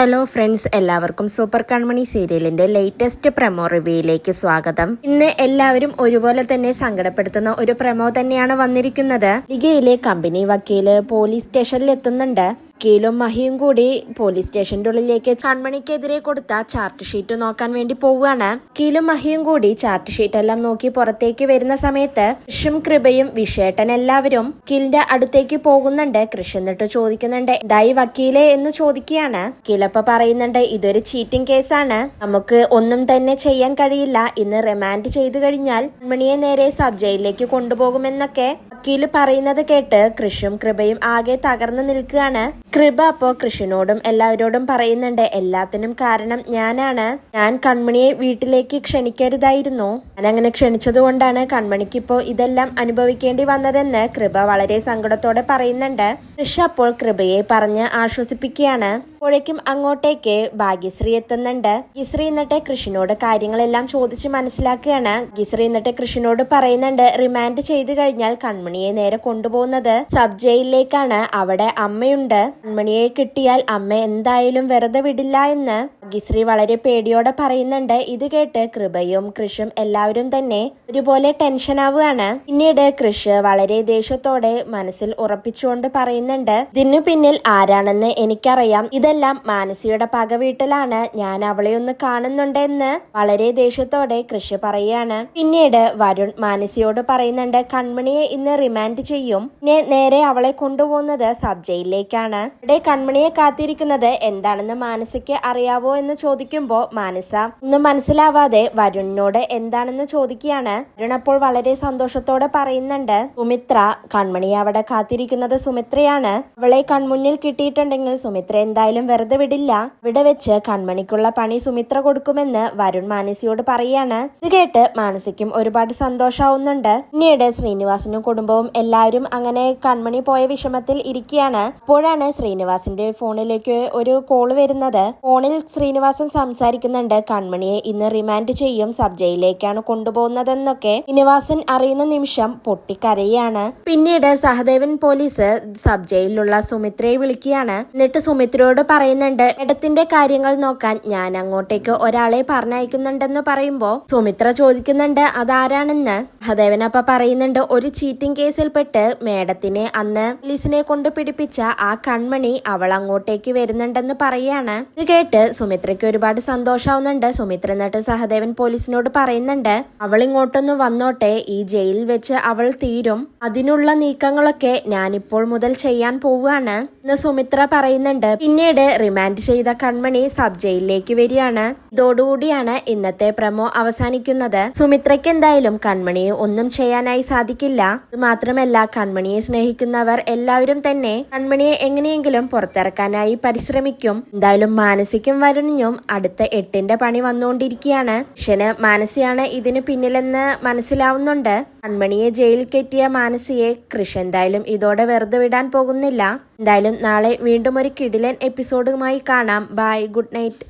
Hello friends എല്ലാവർക്കും super Kanmani സീരിയലിന്റെ latest promo റിവ്യൂയിലേക്ക് സ്വാഗതം. ഇന്ന് എല്ലാവരും ഒരുപോലെ തന്നെ സങ്കടപ്പെടുത്തുന്ന ഒരു പ്രമോ തന്നെയാണ് വന്നിരിക്കുന്നത്. ലിഗയിലെ കമ്പനി വക്കീൽ പോലീസ് സ്റ്റേഷനിൽ എത്തുന്നുണ്ട് വക്കീലും മഹിയും കൂടി പോലീസ് സ്റ്റേഷന്റെ ഉള്ളിലേക്ക് കൺമണിക്കെതിരെ കൊടുത്ത ചാർട്ട് ഷീറ്റ് നോക്കാൻ വേണ്ടി പോവുകയാണ്. വക്കീലും മഹിയും കൂടി ചാർട്ട് ഷീറ്റ് എല്ലാം നോക്കി പുറത്തേക്ക് വരുന്ന സമയത്ത് കൃഷും കൃപയും വിഷേട്ടൻ എല്ലാവരും വക്കീലിന്റെ അടുത്തേക്ക് പോകുന്നുണ്ട്. കൃഷി എന്നിട്ട് ചോദിക്കുന്നുണ്ട് ദൈ വക്കീലെ? എന്ന് ചോദിക്കുകയാണ്. വക്കീലപ്പ പറയുന്നുണ്ട് ഇതൊരു ചീറ്റിംഗ് കേസാണ്. നമുക്ക് ഒന്നും തന്നെ ചെയ്യാൻ കഴിയില്ല. ഇന്ന് റിമാൻഡ് ചെയ്തു കഴിഞ്ഞാൽ കൺമണിയെ നേരെ സബ് ജയിലിലേക്ക് കൊണ്ടുപോകുമെന്നൊക്കെ. വക്കീൽ പറയുന്നത് കേട്ട് കൃഷും കൃപയും ആകെ തകർന്നു നിൽക്കുകയാണ്. കൃപ അപ്പോ കൃഷിനോടും എല്ലാവരോടും പറയുന്നുണ്ട്. എല്ലാത്തിനും കാരണം ഞാനാണ്. ഞാൻ കൺമണിയെ വീട്ടിലേക്ക് ക്ഷണിക്കരുതായിരുന്നു. ഞാൻ അങ്ങനെ ക്ഷണിച്ചതുകൊണ്ടാണ് കൺമണിക്ക് ഇപ്പോ ഇതെല്ലാം അനുഭവിക്കേണ്ടി വന്നതെന്ന് കൃപ വളരെ സങ്കടത്തോടെ പറയുന്നുണ്ട്. കൃഷ അപ്പോൾ കൃപയെ പറഞ്ഞ് ആശ്വസിപ്പിക്കുകയാണ്. അപ്പോഴേക്കും അങ്ങോട്ടേക്ക് ഭാഗ്യശ്രീ എത്തുന്നുണ്ട്. ഗിശ്രീ എന്നിട്ട് കൃഷിനോട് കാര്യങ്ങളെല്ലാം ചോദിച്ച് മനസ്സിലാക്കുകയാണ്. ഗിശ്രീ എന്നിട്ട് കൃഷിനോട് പറയുന്നുണ്ട് റിമാൻഡ് ചെയ്തു കഴിഞ്ഞാൽ കൺമണിയെ നേരെ കൊണ്ടുപോകുന്നത്. സബ് ജയിലിലേക്കാണ് അവിടെ അമ്മയുണ്ട്. കൺമണിയെ കിട്ടിയാൽ അമ്മ എന്തായാലും വെറുതെ വിടില്ല എന്ന്. ഭാഗ്യശ്രീ വളരെ പേടിയോടെ പറയുന്നുണ്ട്. ഇത് കേട്ട് കൃപയും കൃഷും എല്ലാവരും തന്നെ ഒരുപോലെ ടെൻഷൻ ആവുകയാണ് പിന്നീട് കൃഷ് വളരെ ദേഷ്യത്തോടെ മനസ്സിൽ ഉറപ്പിച്ചുകൊണ്ട് പറയുന്നുണ്ട്. ഇതിനു പിന്നിൽ ആരാണെന്ന് എനിക്കറിയാം. ഇതെല്ലാം മാനസിയുടെ പക വീട്ടിലാണ്. ഞാൻ അവളെ ഒന്ന് കാണുന്നുണ്ടെന്ന് വളരെ ദേഷ്യത്തോടെ കൃഷി പറയാണ് പിന്നീട് വരുൺ മാനസിയോട് പറയുന്നുണ്ട് കൺമണിയെ ഇന്ന് റിമാൻഡ് ചെയ്യും. പിന്നെ നേരെ അവളെ കൊണ്ടുപോകുന്നത് സബ് ജയിലിലേക്കാണ് ഇവിടെ കൺമണിയെ കാത്തിരിക്കുന്നത് എന്താണെന്ന് മാനസിക്ക് അറിയാവോ എന്ന് ചോദിക്കുമ്പോ മാനസ ഒന്നും മനസ്സിലാവാതെ വരുണിനോട് എന്താണെന്ന് ചോദിക്കുകയാണ്. വരുൺ അപ്പോൾ വളരെ സന്തോഷത്തോടെ പറയുന്നുണ്ട് സുമിത്ര കൺമണി അവിടെ കാത്തിരിക്കുന്നത് സുമിത്രയാണ്. അവളെ കൺമുന്നിൽ കിട്ടിയിട്ടുണ്ടെങ്കിൽ സുമിത്ര എന്തായാലും വെറുതെ വിടില്ല. ഇവിടെ വെച്ച് കൺമണിക്കുള്ള പണി സുമിത്ര കൊടുക്കുമെന്ന് വരുൺ മാനസിയോട് പറയാണ്. ഇത് കേട്ട് മാനസിക്കും ഒരുപാട് സന്തോഷാവുന്നുണ്ട്. പിന്നീട് ശ്രീനിവാസനും കുടുംബവും എല്ലാവരും അങ്ങനെ കൺമണി പോയ വിഷമത്തിൽ ഇരിക്കുകയാണ്. അപ്പോഴാണ് ശ്രീനിവാസിന്റെ ഫോണിലേക്ക് ഒരു കോൾ വരുന്നത്. ഫോണിൽ ശ്രീനിവാസൻ സംസാരിക്കുന്നുണ്ട്. കൺമണിയെ ഇന്ന് റിമാൻഡ് ചെയ്യും. സബ് ജയിലിലേക്കാണ് കൊണ്ടുപോകുന്നതെന്നൊക്കെ ശ്രീനിവാസൻ അറിയുന്ന നിമിഷം പൊട്ടിക്കരയാണ്. പിന്നീട് സഹദേവൻ പോലീസ് സബ് ജയിലിലുള്ള സുമിത്രയെ വിളിക്കുകയാണ്. എന്നിട്ട് സുമിത്രയോട് പറയുന്നുണ്ട് ഇടത്തിന്റെ കാര്യങ്ങൾ നോക്കാൻ ഞാൻ അങ്ങോട്ടേക്ക് ഒരാളെ പറഞ്ഞയക്കുന്നുണ്ടെന്ന് പറയുമ്പോ സുമിത്ര ചോദിക്കുന്നുണ്ട് അതാരാണെന്ന്? സഹദേവൻ അപ്പ പറയുന്നുണ്ട് ഒരു ചീറ്റിംഗ് കേസിൽപ്പെട്ട് മേഡത്തിനെ അന്ന് പോലീസിനെ കൊണ്ട് പിടിപ്പിച്ച ആ കൺമണി അവൾ അങ്ങോട്ടേക്ക് വരുന്നുണ്ടെന്ന് പറയാണ്. ഇത് കേട്ട് സുമിത്രയ്ക്ക് ഒരുപാട് സന്തോഷാവുന്നുണ്ട്. സുമിത്ര എന്നിട്ട് സഹദേവൻ പോലീസിനോട് പറയുന്നുണ്ട് അവൾ ഇങ്ങോട്ടൊന്ന് വന്നോട്ടെ ഈ ജയിലിൽ വെച്ച് അവൾ തീരും. അതിനുള്ള നീക്കങ്ങളൊക്കെ ഞാനിപ്പോൾ മുതൽ ചെയ്യാൻ പോവുകയാണ് എന്ന് സുമിത്ര പറയുന്നുണ്ട്. പിന്നീട് റിമാൻഡ് ചെയ്ത കൺമണി സബ് ജയിലിലേക്ക് വരികയാണ്. ഇതോടുകൂടിയാണ് ഇന്നത്തെ പ്രമോ അവസാനിക്കുന്നത്. സുമിത്രയ്ക്ക് എന്തായാലും കൺമണിയെ ഒന്നും ചെയ്യാനായി സാധിക്കില്ല. മാത്രമല്ല കൺമണിയെ സ്നേഹിക്കുന്നവർ എല്ലാവരും തന്നെ കൺമണിയെ എങ്ങനെയെങ്കിലും പുറത്തിറക്കാനായി പരിശ്രമിക്കും. എന്തായാലും മാനസിക്കും വരുണിഞ്ഞും അടുത്ത എട്ടിന്റെ പണി വന്നുകൊണ്ടിരിക്കുകയാണ്. ഷന് മാനസിയാണ് ഇതിന് പിന്നിലെന്ന് മനസ്സിലാവുന്നുണ്ട്. കൺമണിയെ ജയിലിൽ കെട്ടിയ മാനസിയെ കൃഷ് എന്തായാലും ഇതോടെ വെറുതെ വിടാൻ പോകുന്നില്ല. എന്തായാലും നാളെ വീണ്ടും ഒരു കിടിലൻ എപ്പിസോഡുമായി കാണാം. Bye good night.